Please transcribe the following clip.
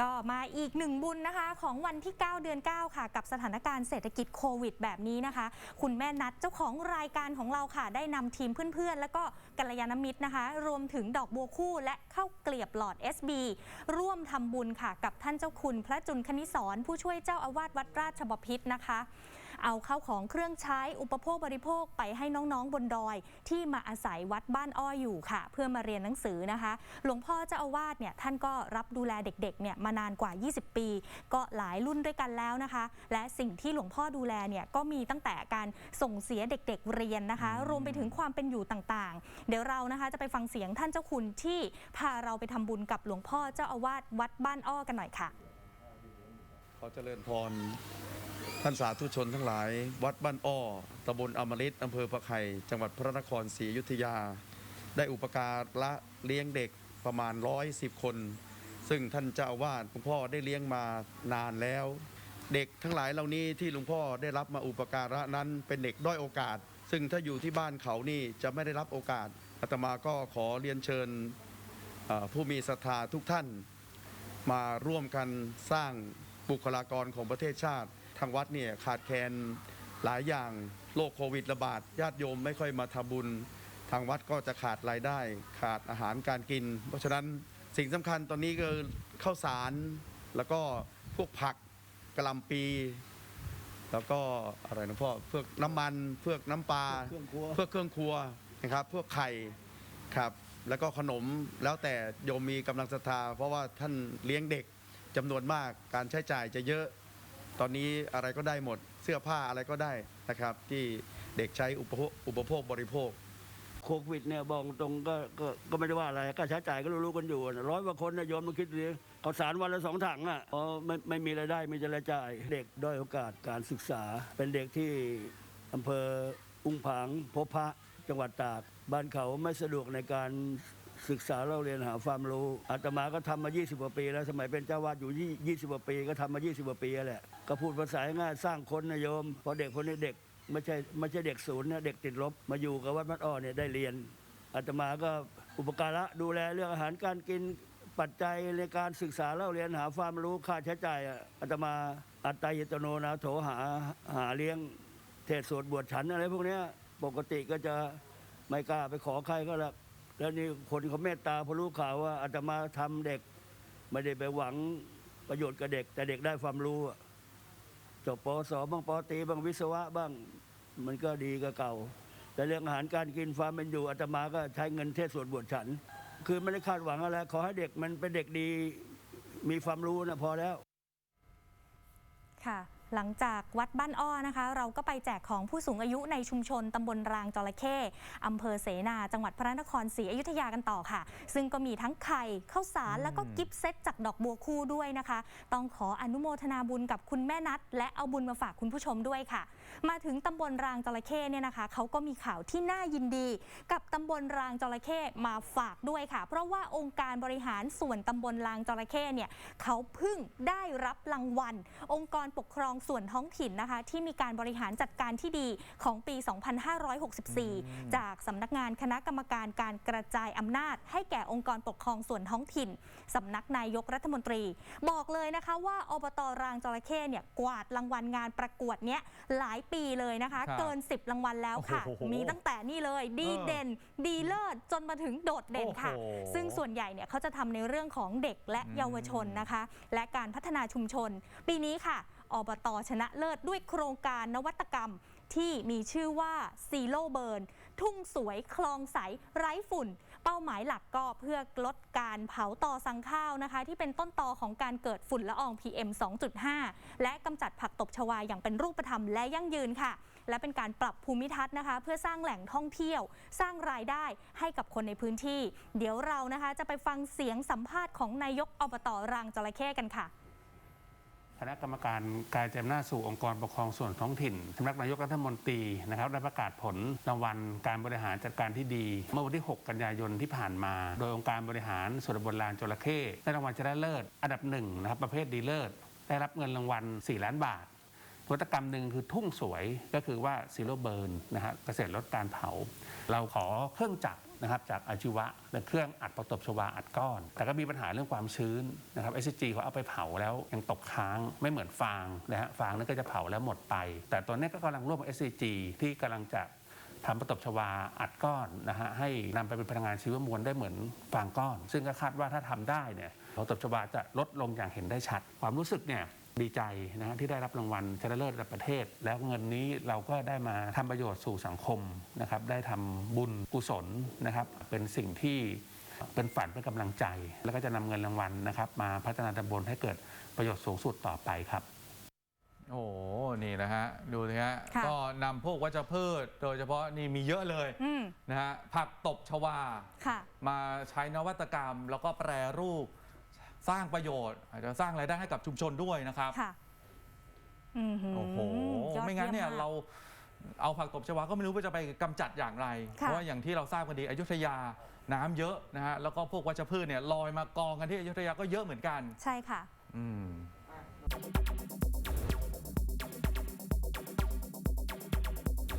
ก็มาอีกหนึ่งบุญนะคะ ของวันที่ 9 เดือน 9 ค่ะ กับสถานการณ์เศรษฐกิจโควิด แบบนี้นะคะ คุณแม่นัดเจ้าของรายการของเราค่ะ ได้นำทีมเพื่อนๆ แล้วก็กัลยาณมิตรนะคะ รวมถึงดอกบัวคู่และข้าวเกลียบหลอด SB ร่วมทำบุญค่ะ กับท่านเจ้าคุณพระจุลคณิสรผู้ช่วยเจ้าอาวาสวัดราชบพิตรนะคะ เอาเข้าของเครื่องใช้อุปโภคบริโภคไปให้น้องๆบนดอย ที่มาอาศัยวัดบ้านอ้อยอยู่ค่ะ เพื่อมาเรียนหนังสือนะคะ หลวงพ่อเจ้าอาวาสเนี่ยท่านก็รับดูแลเด็กๆเนี่ยมานานกว่า 20 ปี ก็หลายรุ่นด้วยกันแล้วนะคะ และสิ่งที่หลวงพ่อดูแลเนี่ยก็มีตั้งแต่การส่งเสียเด็กๆเรียนนะคะ รวมไปถึงความเป็นอยู่ต่างๆ เดี๋ยวเรานะคะจะไปฟังเสียงท่านเจ้าคุณที่พาเราไปทำบุญกับหลวงพ่อเจ้าอาวาสวัดบ้านอ้อกันหน่อยค่ะขอเจริญพร ท่านสาธุชนทั้งหลาย วัดบ้านอ้อตำบลอมฤตอำเภอพระไข่จังหวัดพระนครศรีอยุธยา ได้อุปการละเลี้ยงเด็กประมาณร้อยสิบคน ซึ่งท่านเจ้าอาวาสหลวงพ่อได้เลี้ยงมานานแล้ว เด็กทั้งหลายเหล่านี้ที่หลวงพ่อได้รับมาอุปการะนั้นเป็นเด็กด้อยโอกาส ซึ่งถ้าอยู่ที่บ้านเขานี่จะไม่ได้รับโอกาสอาตมาก็ขอเรียนเชิญผู้มีศรัทธาทุกท่าน มาร่วมกันสร้างบุคลากรของประเทศชาติ ทางวัดเนี่ยขาดแคลนหลายอย่างโรคโควิดระบาดญาติโยมไม่ค่อยมาทำบุญ ทางวัดก็จะขาดรายได้ ขาดอาหารการกิน เพราะฉะนั้นสิ่งสำคัญตอนนี้ก็ข้าวสารแล้วก็พวกผักกระลำปี แล้วก็อะไรนะพ่อเพื่อน้ำมันเพื่อน้ำปลาเครื่องครัว เพื่อเครื่องครัวนะครับเพวกไข่ครับแล้วก็ขนมแล้วแต่โยมมีกำลังศรัทธาเพราะว่าท่านเลี้ยงเด็กจำนวนมากการใช้จ่ายจะเยอะ ตอนนี้อะไรก็ได้หมดเสื้อผ้าอะไรก็ได้นะครับ ที่เด็กใช้อุปโภคอุปโภคบริโภคโควิดเนี่ยบอกตรงก็ก็ก็ไม่ได้ว่าอะไรก็ใช้จ่ายก็รู้ๆกันอยู่ร้อยกว่าคนนะโยมมาคิดดูข้าวสารวันละสองถังอะอ๋อไม่ไม่มีรายได้มีแต่รายจ่าย เด็กด้อยโอกาสการศึกษา เป็นเด็กที่อำเภออุ้งผางพบพระจังหวัดตาก บ้านเขาไม่สะดวกในการ ศึกษาเราเรียนหาความรู้อาตมาก็ทำมา 20กว่าปี แล้วสมัยเป็นเจ้าวาดอยู่ 20กว่าปี ก็ทำมา 20กว่าปีแหละก็พูดภาษาง่ายสร้างคนนะโยมเพราะเด็กคนนี้เด็กไม่ใช่ไม่ใช่เด็กศูนย์นะเด็กติดลบมาอยู่กับวัดมัดอ้อเนี่ยได้เรียนอาตมาก็อุปการะดูแลเรื่องอาหารการกินปัจจัยในการศึกษาเล่าเรียนหาความรู้ค่าใช้จ่ายอาตมาอัตตายตโนนาโถหาหาเลี้ยงเทศสวดบวชฉันอะไรพวกนี้ปกติก็จะไม่กล้าไปขอใครก็แล้ว แล้วนี่คนเขาเมตตาพอรู้ข่าวว่าอาตมาทำเด็ก ไม่ได้ไปหวังประโยชน์กับเด็ก แต่เด็กได้ความรู้จบปสบ้างปอตีบ้างวิศวะบ้างมันก็ดีกับเก่า แต่เรื่องอาหารการกินความเป็นอยู่อาตมาก็ใช้เงินเทศสวนบวชฉัน คือไม่ได้คาดหวังอะไรขอให้เด็กมันเป็นเด็กดีมีความรู้นะพอแล้ว ค่ะ หลังจากวัดบ้านอ้อนะคะ เราก็ไปแจกของผู้สูงอายุในชุมชนตำบลรางจระเข้อำเภอเสนา จังหวัดพระนครศรีอยุธยากันต่อค่ะ ซึ่งก็มีทั้งไข่ข้าวสารแล้วก็กิฟต์เซตจากดอกบัวคู่ด้วยนะคะ ต้องขออนุโมทนาบุญกับคุณแม่นัดและเอาบุญมาฝากคุณผู้ชมด้วยค่ะ มาถึงตำบลรางจระเข้เนี่ยนะคะเขาก็มีข่าวที่น่ายินดี กับตำบลรางจระเข้มาฝากด้วยค่ะ เพราะว่าองค์การบริหารส่วนตำบลรางจระเข้เนี่ยเขาเพิ่งได้รับรางวัล องค์กรปกครองส่วนท้องถิ่นนะคะ ที่มีการบริหารจัดการที่ดีของปี 2564 จากสำนักงานคณะกรรมการการกระจายอำนาจ ให้แก่องค์กรปกครองส่วนท้องถิ่นสำนักนายกรัฐมนตรี บอกเลยนะคะว่าอบตรางจระเข้เนี่ยกวาดรางวัลงานประกวดเนี้ยหลายปีเลยนะคะครับเกิน 10 รางวัลแล้วค่ะโอ้โหมีตั้งแต่นี่เลยดีเออเด่น ดีเลิศจนมาถึงโดดเด่นค่ะโอ้โหซึ่งส่วนใหญ่เนี่ยเขาจะทำในเรื่องของเด็กและอืมเยาวชนนะคะ และการพัฒนาชุมชน ปีนี้ค่ะอบตชนะเลิศด้วยโครงการนวัตกรรมที่มีชื่อว่าซีโ o เบิร์นทุ่งสวยคลองใสไร้ฝุ่น เป้าหมายหลักก็เพื่อลดการเผาต่อสังข้าวนะคะ ที่เป็นต้นตอของการเกิดฝุ่นละออง PM 2.5 และกำจัดผักตบชวาอย่างเป็นรูปธรรมและยั่งยืนค่ะ และเป็นการปรับภูมิทัศน์นะคะ เพื่อสร้างแหล่งท่องเที่ยว สร้างรายได้ให้กับคนในพื้นที่ เดี๋ยวเรานะคะจะไปฟังเสียงสัมภาษณ์ของนายกอบตรางจระเข้กันค่ะ คณะกรรมการการจำหน้าจสู่องค์กรปกครองส่วนท้องถิ่นสำนักนายกรัฐมนตรีนะครับได้ประกาศผลรางวัลการบริหารจัดการที่ดี เมื่อวันที่ 6 กันยายนที่ผ่านมา โดยองค์การบริหารส่วนบลลานจระเข้ได้รางวัลชนะเลิศอันดับหนึ่งนะครับประเภทดีเลิศได้รับเงินรางวัล 4 ล้านบาทวัตกรรมหนึ่งคือทุ่งสวยก็คือว่าซีโรเบิร์นนะฮะเกษตรลดการเผา เราขอเครื่องจักร นะครับจากอาชีวะเป็นเครื่องอัดประตบชวาอัดก้อน แต่ก็มีปัญหาเรื่องความชื้นนะครับ SCG เขาเอาไปเผาแล้วยังตกค้างไม่เหมือนฟางนะฮะฟางนั้นก็จะเผาแล้วหมดไป แต่ตัวนี้ก็กำลังร่วมกับ SCG ที่กำลังจะทำประตบชวาอัดก้อนนะฮะให้นำไปเป็นพลังงานชีวมวลได้เหมือนฟางก้อน ซึ่งก็คาดว่าถ้าทำได้เนี่ยประตบชวาจะลดลงอย่างเห็นได้ชัด ความรู้สึกเนี่ย ดีใจนะฮะที่ได้รับรางวัลชนะเลิศระดับประเทศ แล้วเงินนี้เราก็ได้มาทำประโยชน์สู่สังคมนะครับได้ทำบุญกุศลนะครับเป็นสิ่งที่เป็นฝันเป็นกำลังใจ แล้วก็จะนำเงินรางวัลนะครับ มาพัฒนาตำบลให้เกิดประโยชน์สูงสุดต่อไปครับโอ้โห นี่นะฮะ ดูสิฮะค่ะก็นำพวกวัชพืช โดยเฉพาะนี่มีเยอะเลยอืมนะฮะ ผักตบชวาค่ะมาใช้นวัตกรรมแล้วก็แปรรูป สร้างประโยชน์ อาจจะสร้างรายได้ให้กับชุมชนด้วยนะครับค่ะอืมโอ้โหยอดไม่งั้นเนี่ยมก เราเอาผักตบชวาก็ไม่รู้ว่าจะไปกำจัดอย่างไร ค่ะ เพราะว่าอย่างที่เราทราบกันดีอยุธยาน้ำเยอะนะฮะแล้วก็พวกวัชพืชเนี่ยลอยมากองกันที่อยุธยาก็เยอะเหมือนกัน ใช่ค่ะ อืม